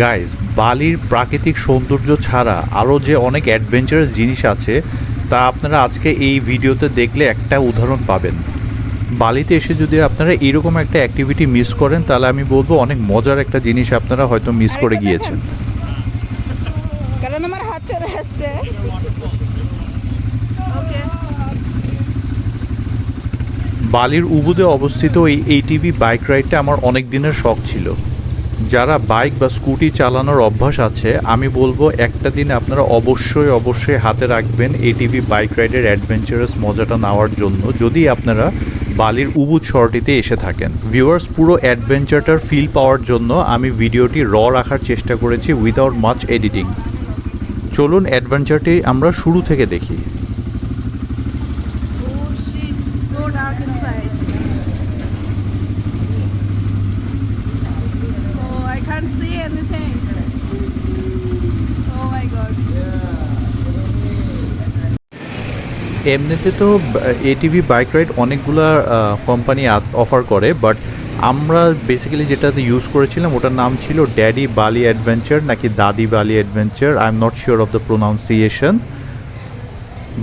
Guys বালির প্রাকৃতিক সৌন্দর্য ছাড়া আরও যে অনেক অ্যাডভেঞ্চারাস জিনিস আছে তা আপনারা আজকে এই ভিডিওতে দেখলে একটা উদাহরণ পাবেন। বালিতে এসে যদি আপনারা এরকম একটা অ্যাক্টিভিটি মিস করেন তাহলে আমি বলব অনেক মজার একটা জিনিস আপনারা হয়তো মিস করে গিয়েছেন। কারণ আমার হাত চলে আসছে। বালির উবুদে অবস্থিত এই এইটিভি বাইক রাইডটা আমার অনেক দিনের শখ ছিল। যারা বাইক বা স্কুটি চালানোর অভ্যাস আছে, আমি বলব একটা দিন আপনারা অবশ্যই অবশ্যই হাতে রাখবেন এটিভি বাইক রাইডের অ্যাডভেঞ্চারাস মজাটা নেওয়ার জন্য যদি আপনারা বালির উবুদ শহরটিতে এসে থাকেন। ভিউয়ার্স, পুরো অ্যাডভেঞ্চারটার ফিল পাওয়ার জন্য আমি ভিডিওটি র রাখার চেষ্টা করেছি উইদাউট মাচ এডিটিং চলুন অ্যাডভেঞ্চারটি আমরা শুরু থেকে দেখি। এমনিতে তো এটিভি বাইক রাইড অনেকগুলা কোম্পানি অফার করে বাট আমরা বেসিক্যালি যেটাতে ইউজ করেছিলাম, ওটার নাম ছিল ড্যাডি বালি অ্যাডভেঞ্চার নাকি দাদি Bali adventure I am not sure of the pronunciation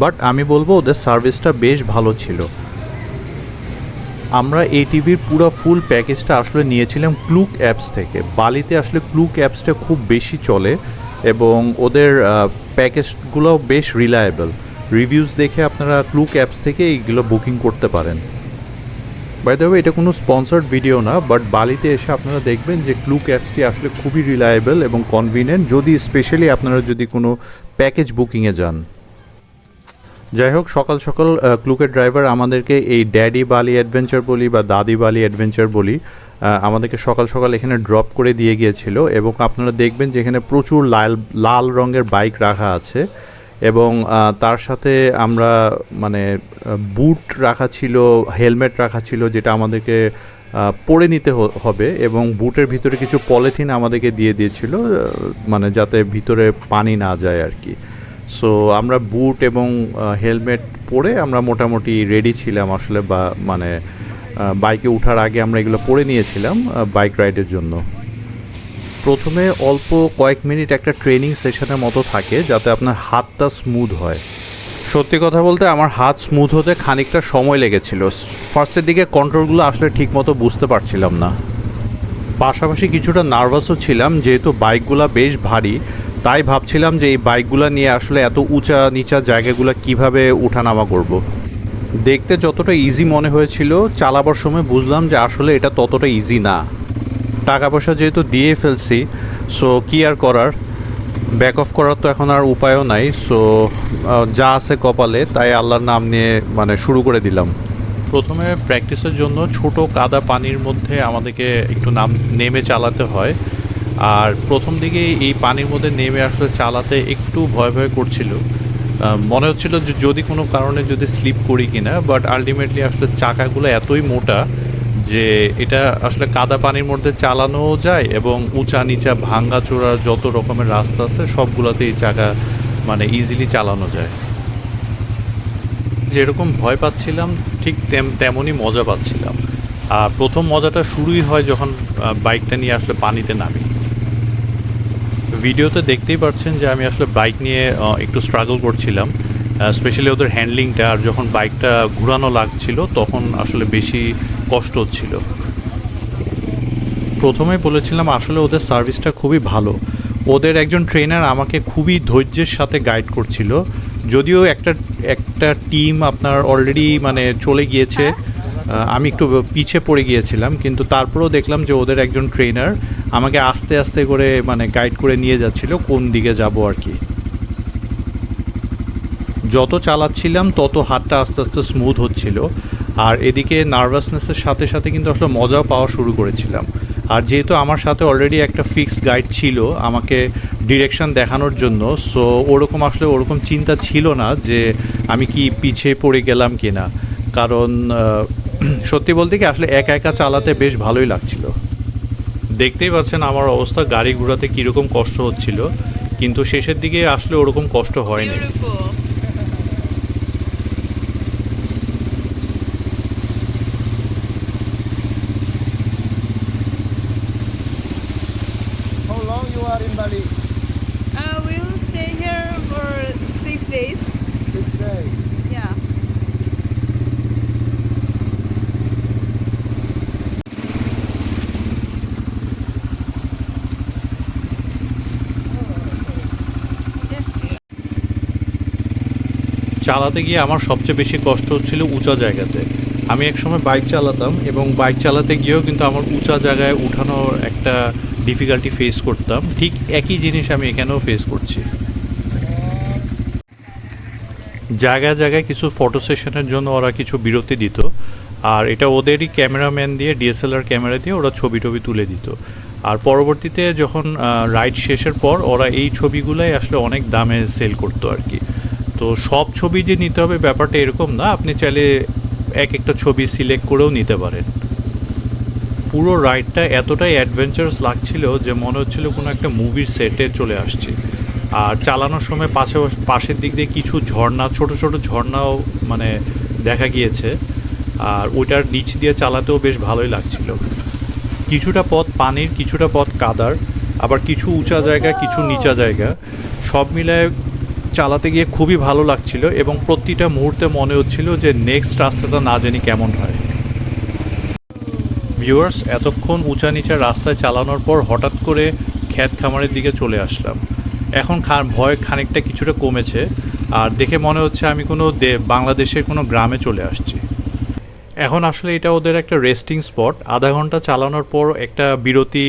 but আমি বলব ওদের সার্ভিসটা বেশ ভালো ছিল। আমরা এই টিভির পুরো ফুল প্যাকেজটা আসলে নিয়েছিলাম ক্লুক অ্যাপস থেকে। বালিতে আসলে ক্লুক অ্যাপসটা খুব বেশি চলে, এবং ওদের প্যাকেজগুলো বেশ রিলায়েবল রিভিউজ দেখে আপনারা ক্লুক অ্যাপস থেকে এইগুলো বুকিং করতে পারেন। বাই এটা কোনো স্পন্সার্ড ভিডিও না বাট বালিতে এসে আপনারা দেখবেন যে ক্লুক অ্যাপসটি আসলে খুবই রিলায়েবল এবং কনভিনিয়েন্ট যদি স্পেশালি আপনারা যদি কোনো প্যাকেজ বুকিংয়ে যান। যাই হোক, সকাল সকাল ক্লুকের ড্রাইভার আমাদেরকে এই ড্যাডি বালি অ্যাডভেঞ্চার বলি বা দাদি বালি অ্যাডভেঞ্চার বলি আমাদেরকে সকাল সকাল এখানে ড্রপ করে দিয়ে গিয়েছিল এবং আপনারা দেখবেন যে এখানে প্রচুর লাল লাল রঙের বাইক রাখা আছে। এবং তার সাথে আমরা মানে বুট রাখা ছিল, হেলমেট রাখা ছিল, যেটা আমাদেরকে পরে নিতে হবে এবং বুটের ভিতরে কিছু পলিথিন আমাদেরকে দিয়ে দিয়েছিল মানে যাতে ভিতরে পানি না যায় আর কি। সো, আমরা বুট এবং হেলমেট পরে আমরা মোটামুটি রেডি ছিলাম আসলে বা মানে বাইকে ওঠার আগে আমরা এগুলো পরে নিয়েছিলাম বাইক রাইডের জন্য। প্রথমে অল্প কয়েক মিনিট একটা ট্রেনিং সেশনের মতো থাকে যাতে আপনার হাতটা স্মুথ হয়। সত্যি কথা বলতে আমার হাত স্মুথ হতে খানিকটা সময় লেগেছিল। ফার্স্টের দিকে কন্ট্রোলগুলো আসলে ঠিকমতো বুঝতে পারছিলাম না। পাশাপাশি কিছুটা নার্ভাসও ছিলাম, যেহেতু বাইকগুলো বেশ ভারী, তাই ভাবছিলাম যে এই বাইকগুলো নিয়ে আসলে এত উঁচা নিচা জায়গাগুলো কীভাবে উঠানামা করব। দেখতে যতটা ইজি মনে হয়েছিল, চালাবার সময় বুঝলাম যে আসলে এটা ততটা ইজি না। টাকা পয়সা যেহেতু দিয়ে ফেলছি সো কি আর করার? ব্যাক অফ করার তো এখন আর উপায়ও নাই সো যা আছে কপালে, তাই আল্লাহর নাম নিয়ে মানে শুরু করে দিলাম। প্রথমে প্র্যাকটিসের জন্য ছোট কাদা পানির মধ্যে আমাদেরকে একটু নাম, নেমে চালাতে হয়। আর প্রথম দিকে এই পানির মধ্যে নেমে আসলে চালাতে একটু ভয় ভয় করছিল। মনে হচ্ছিল যে যদি কোনো কারণে যদি স্লিপ করি কিনা বাট আলটিমেটলি আসলে চাকাগুলো এতই মোটা যে এটা আসলে কাদা পানির মধ্যে চালানোও যায় এবং উঁচা নিচা ভাঙ্গা চোরা যত রকমের রাস্তা আছে সবগুলোতে এই চাকা মানে ইজিলি চালানো যায়। যেরকম ভয় পাচ্ছিলাম, ঠিক তেম, তেমনই মজা পাচ্ছিলাম। আর প্রথম মজাটা শুরুই হয় যখন বাইকটা নিয়ে আসলে পানিতে নামি। ভিডিওতে দেখতেই পাচ্ছেন যে আমি আসলে বাইক নিয়ে একটু স্ট্রাগল করছিলাম স্পেশালি ওদের হ্যান্ডলিংটা আর যখন বাইকটা ঘুরানো লাগছিল, তখন আসলে বেশি কষ্ট হচ্ছিল। প্রথমে বলেছিলাম, আসলে ওদের সার্ভিসটা খুবই ভালো। ওদের একজন ট্রেনার আমাকে খুবই ধৈর্যের সাথে গাইড করছিল। যদিও একটা একটা টিম আপনার অলরেডি মানে চলে গিয়েছে আমি একটু পিছে পড়ে গিয়েছিলাম, কিন্তু তারপরেও দেখলাম যে ওদের একজন ট্রেনার আমাকে আস্তে আস্তে করে মানে গাইড করে নিয়ে যাচ্ছিল, কোন দিকে যাব আর কি। যত চালাচ্ছিলাম, তত হাতটা আস্তে আস্তে স্মুথ হচ্ছিল। আর এদিকে নার্ভাসনেসের সাথে সাথে কিন্তু আসলে মজাও পাওয়া শুরু করেছিলাম। আর যেহেতু আমার সাথে অলরেডি একটা ফিক্সড গাইড ছিল আমাকে ডিরেকশন দেখানোর জন্য সো ওরকম আসলে ওরকম চিন্তা ছিল না যে আমি কি পিছিয়ে পড়ে গেলাম কি না কারণ সত্যি বলতে কি আসলে একা একা চালাতে বেশ ভালোই লাগছিল। দেখতেই পাচ্ছেন আমার অবস্থা, গাড়ি ঘোরাতে কীরকম কষ্ট হচ্ছিল, কিন্তু শেষের দিকে আসলে ওরকম কষ্ট হয়নি। চালাতে গিয়ে আমার সবচেয়ে বেশি কষ্ট হচ্ছিল উঁচা জায়গাতে। আমি একসময় বাইক চালাতাম এবং বাইক চালাতে গিয়েও কিন্তু আমার উঁচা জায়গায় উঠানোর একটা ডিফিকাল্টি ফেস করতাম। ঠিক একই জিনিস আমি এখানেও ফেস করছি। জায়গায় জায়গায় কিছু ফটো সেশনের জন্য ওরা কিছু বিরতি দিত। আর এটা ওদেরই ক্যামেরাম্যান দিয়ে ডিএসএলআর ক্যামেরা দিয়ে ওরা ছবি টবি তুলে দিত। আর পরবর্তীতে যখন রাইড শেষের পর ওরা এই ছবিগুলাই আসলে অনেক দামে সেল করতো আর কি। তো সব ছবি যে নিতে হবে ব্যাপারটা এরকম না, আপনি চাইলে এক একটা ছবি সিলেক্ট করেও নিতে পারেন। পুরো রাইডটা এতটাই অ্যাডভেঞ্চারাস লাগছিল যে মনে হচ্ছিল কোনো একটা মুভির সেটে চলে আসছি। আর চালানোর সময় পাশে পাশের দিক দিয়ে কিছু ঝর্ণা, ছোট ছোট ঝর্ণাও মানে দেখা গিয়েছে। আর ওইটার নিচ দিয়ে চালাতেও বেশ ভালোই লাগছিল। কিছুটা পথ পানির, কিছুটা পথ কাদার, আবার কিছু উঁচা জায়গা, কিছু নিচা জায়গা, সব মিলায় চালাতে গিয়ে খুবই ভালো লাগছিল এবং প্রতিটা মুহূর্তে মনে হচ্ছিল যে নেক্সট রাস্তাটা না জানি কেমন হয়। ভিউয়ার্স এতক্ষণ উঁচা নিচা রাস্তায় চালানোর পর হঠাৎ করে খ্যাত খামারের দিকে চলে আসলাম। এখন খান ভয় খানিকটা কিছুটা কমেছে আর দেখে মনে হচ্ছে আমি কোনো দে- বাংলাদেশের কোনো গ্রামে চলে আসছি। এখন আসলে এটা ওদের একটা রেস্টিং স্পট আধা ঘণ্টা চালানোর পর একটা বিরতি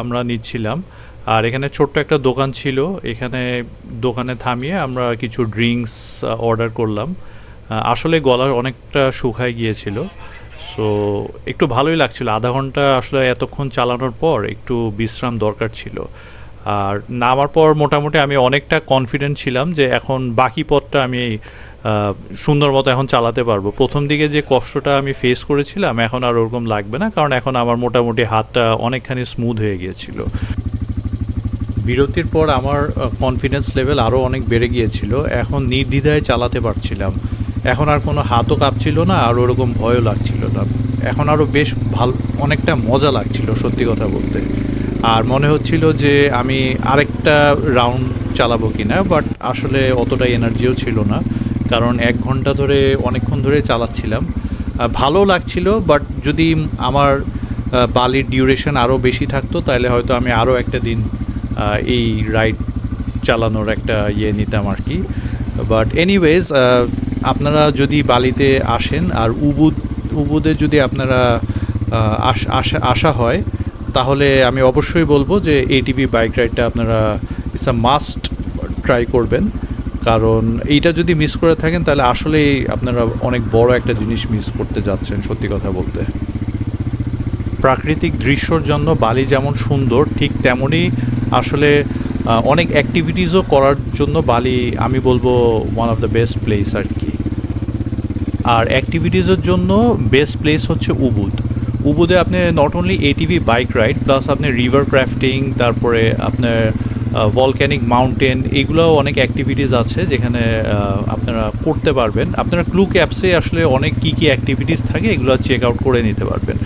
আমরা নিচ্ছিলাম। আর এখানে ছোট্ট একটা দোকান ছিল। এখানে দোকানে থামিয়ে আমরা কিছু ড্রিঙ্কস অর্ডার করলাম। আসলে গলা অনেকটা শুকায় গিয়েছিল। সো একটু ভালোই লাগছিল। আধা ঘণ্টা আসলে এতক্ষণ চালানোর পর একটু বিশ্রাম দরকার ছিল। আর নামার পর মোটামুটি আমি অনেকটা কনফিডেন্ট ছিলাম যে এখন বাকি পথটা আমি সুন্দর মতো এখন চালাতে পারব। প্রথম দিকে যে কষ্টটা আমি ফেস করেছিলাম, এখন আর ওরকম লাগবে না। কারণ এখন আমার মোটামুটি হাতটা অনেকখানি স্মুথ হয়ে গিয়েছিল। বিরতির পর আমার কনফিডেন্স লেভেল আরও অনেক বেড়ে গিয়েছিল। এখন নির্দ্বিধায় চালাতে পারছিলাম। এখন আর কোনো হাতও কাঁপছিল না, আর ওরকম ভয়ও লাগছিল না। এখন আরও বেশ ভালো, অনেকটা মজা লাগছিল, সত্যি কথা বলতে। আর মনে হচ্ছিল যে আমি আরেকটা রাউন্ড চালাবো কিনা বাট আসলে অতটা এনার্জিও ছিল না। কারণ এক ঘণ্টা ধরে অনেকক্ষণ ধরে চালাচ্ছিলাম। ভালো লাগছিল বাট যদি আমার বালির ডিউরেশন আরও বেশি থাকতো, তাহলে হয়তো আমি আরও একটা দিন এই রাইড চালানোর একটা ইয়ে নিতাম আর কি। বাট এনিওয়েজ আপনারা যদি বালিতে আসেন আর উবুদ, উবুদে যদি আপনারা আসা হয়, তাহলে আমি অবশ্যই বলব যে এটিভি বাইক রাইডটা আপনারা ইটস আ মাস্ট ট্রাই করবেন। কারণ এইটা যদি মিস করে থাকেন, তাহলে আসলেই আপনারা অনেক বড় একটা জিনিস মিস করতে যাচ্ছেন, সত্যি কথা বলতে। প্রাকৃতিক দৃশ্যর জন্য বালি যেমন সুন্দর, ঠিক তেমনই আসলে অনেক অ্যাক্টিভিটিসও করার জন্য বালি, আমি বলব one of the best place আর কি। আর অ্যাক্টিভিটিসের জন্য বেস্ট প্লেস হচ্ছে উবুদ উবুদে আপনি not only ATV bike ride plus আপনি রিভার ক্রাফটিং তারপরে আপনার ভলক্যানিক মাউন্টেন এগুলোও অনেক অ্যাক্টিভিটিস আছে যেখানে আপনারা করতে পারবেন। আপনারা ক্লু ক্যাপসে আসলে অনেক কী কী অ্যাক্টিভিটিস থাকে, এগুলো চেক আউট করে নিতে পারবেন।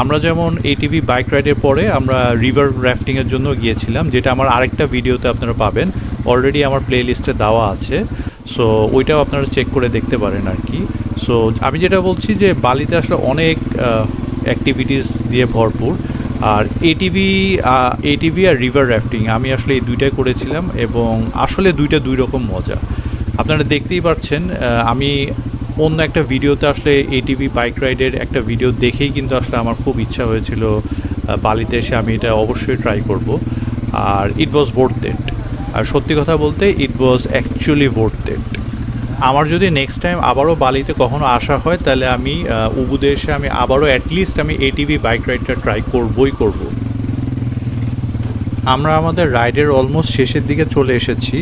আমরা যেমন এটিভি বাইক রাইডের পরে আমরা রিভার রাফটিংয়ের জন্য গিয়েছিলাম, যেটা আমার আরেকটা ভিডিওতে আপনারা পাবেন। অলরেডি আমার প্লে লিস্টে দেওয়া আছে। সো ওইটাও আপনারা চেক করে দেখতে পারেন আর কি। সো আমি যেটা বলছি যে বালিতে আসলে অনেক অ্যাক্টিভিটিস দিয়ে ভরপুর। আর এটিভি এটিভি আর রিভার রাফটিং আমি আসলে এই দুইটাই করেছিলাম এবং আসলে দুইটা দুই রকম মজা। আপনারা দেখতেই পাচ্ছেন আমি অন্য একটা ভিডিওতে আসলে এটিভি বাইক রাইডের একটা ভিডিও দেখেই কিন্তু আসলে আমার খুব ইচ্ছা হয়েছিল বালিতে এসে আমি এটা অবশ্যই ট্রাই করব। আর ইট ওয়াজ ভোর্থ ইট আর সত্যি কথা বলতে ইট ওয়াজ অ্যাকচুয়ালি ভোর্থ ইট আমার যদি নেক্সট টাইম আবারও বালিতে কখনো আসা হয়, তাহলে আমি উবুদে এসে আমি আবারও অ্যাটলিস্ট আমি এটিভি বাইক রাইডটা ট্রাই করবই করব। আমরা আমাদের রাইডের অলমোস্ট শেষের দিকে চলে এসেছি।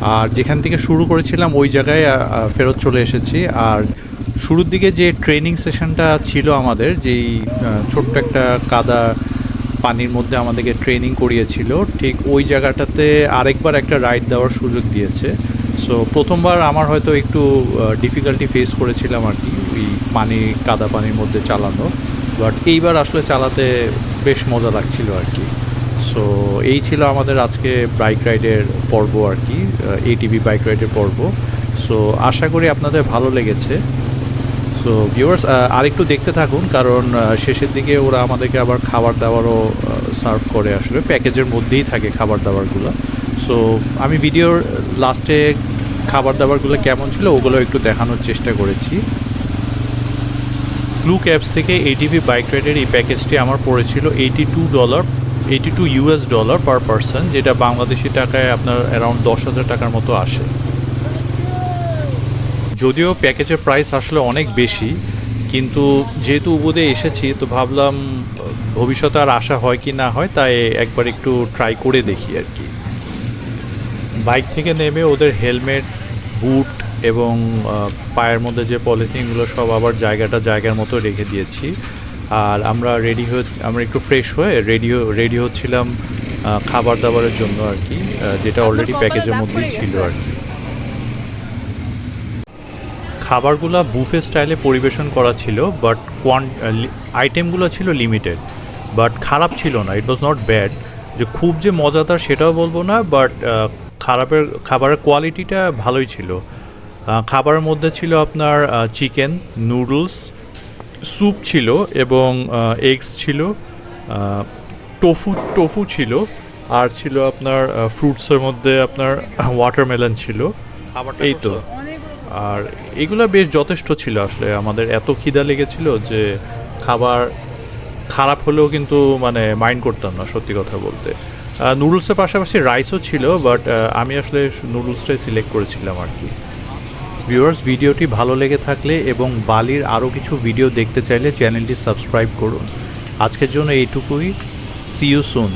আর যেখান থেকে শুরু করেছিলাম, ওই জায়গায় ফেরত চলে এসেছি। আর শুরুর দিকে যে ট্রেনিং সেশনটা ছিল আমাদের, যেই ছোট্ট একটা কাদা পানির মধ্যে আমাদেরকে ট্রেনিং করিয়েছিল, ঠিক ওই জায়গাটাতে আরেকবার একটা রাইড দেওয়ার সুযোগ দিয়েছে। সো প্রথমবার আমার হয়তো একটু ডিফিকাল্টি ফেস করেছিলাম আর কি, ওই পানি, কাদা পানির মধ্যে চালানো। বাট এইবার আসলে চালাতে বেশ মজা লাগছিল আর কি। সো এই ছিল আমাদের আজকে বাইক রাইডের পর্ব আর কি এটিভি বাইক রাইডের পর্ব। সো আশা করি আপনাদের ভালো লেগেছে। সো ভিউয়ার্স আরেকটু দেখতে থাকুন, কারণ শেষের দিকে ওরা আমাদেরকে আবার খাবার দাবারও সার্ভ করে আসলে। প্যাকেজের মধ্যেই থাকে খাবার দাবারগুলো। সো আমি ভিডিওর লাস্টে খাবার দাবারগুলো কেমন ছিল ওগুলো একটু দেখানোর চেষ্টা করেছি। ক্লুক অ্যাপস থেকে এটিভি বাইক রাইডের এই প্যাকেজটি আমার পড়েছিল eighty two dollar eighty two US dollar per person যেটা বাংলাদেশি টাকায় আপনার অ্যারাউন্ড দশ হাজার টাকার মতো আসে। যদিও প্যাকেজের প্রাইস আসলে অনেক বেশি, কিন্তু যেহেতু উবুদে এসেছি, তো ভাবলাম, ভবিষ্যতে আর আশা হয় কি না হয়, তাই একবার একটু ট্রাই করে দেখি আর কি। বাইক থেকে নেমে ওদের হেলমেট বুট এবং পায়ের মধ্যে যে পলিথিনগুলো সব আবার জায়গাটা জায়গার মতো রেখে দিয়েছি। আর আমরা রেডি হয়ে আমরা একটু ফ্রেশ হয়ে রেডি রেডি হচ্ছিলাম খাবার দাবারের জন্য আর কি যেটা অলরেডি প্যাকেজের মধ্যেই ছিল আর কি। খাবারগুলো বুফে স্টাইলে পরিবেশন করা ছিল বাট কোয়ান আইটেমগুলো ছিল লিমিটেড বাট খারাপ ছিল না ইট ওয়াজ নট ব্যাড যে খুব যে মজাদার সেটাও বলব না বাট খারাপের খাবারের কোয়ালিটিটা ভালোই ছিল। খাবারের মধ্যে ছিল আপনার চিকেন নুডলস স্যুপ ছিল এবং এগস ছিল টোফু টোফু ছিল আর ছিল আপনার ফ্রুটসের মধ্যে আপনার ওয়াটারমেলন ছিল। এই তো। আর এগুলো বেশ যথেষ্ট ছিল আসলে। আমাদের এত খিদা লেগেছিল যে খাবার খারাপ হলেও কিন্তু মানে মাইন্ড করতাম না সত্যি কথা বলতে। নুডলসের পাশাপাশি রাইসও ছিল বাট আমি আসলে নুডলসটাই সিলেক্ট করেছিলাম আর কি। ভিউয়ার্স ভিডিওটি ভালো লেগে থাকলে এবং বালির আরও কিছু ভিডিও দেখতে চাইলে চ্যানেলটি সাবস্ক্রাইব করুন। আজকের জন্য এইটুকুই। C you soon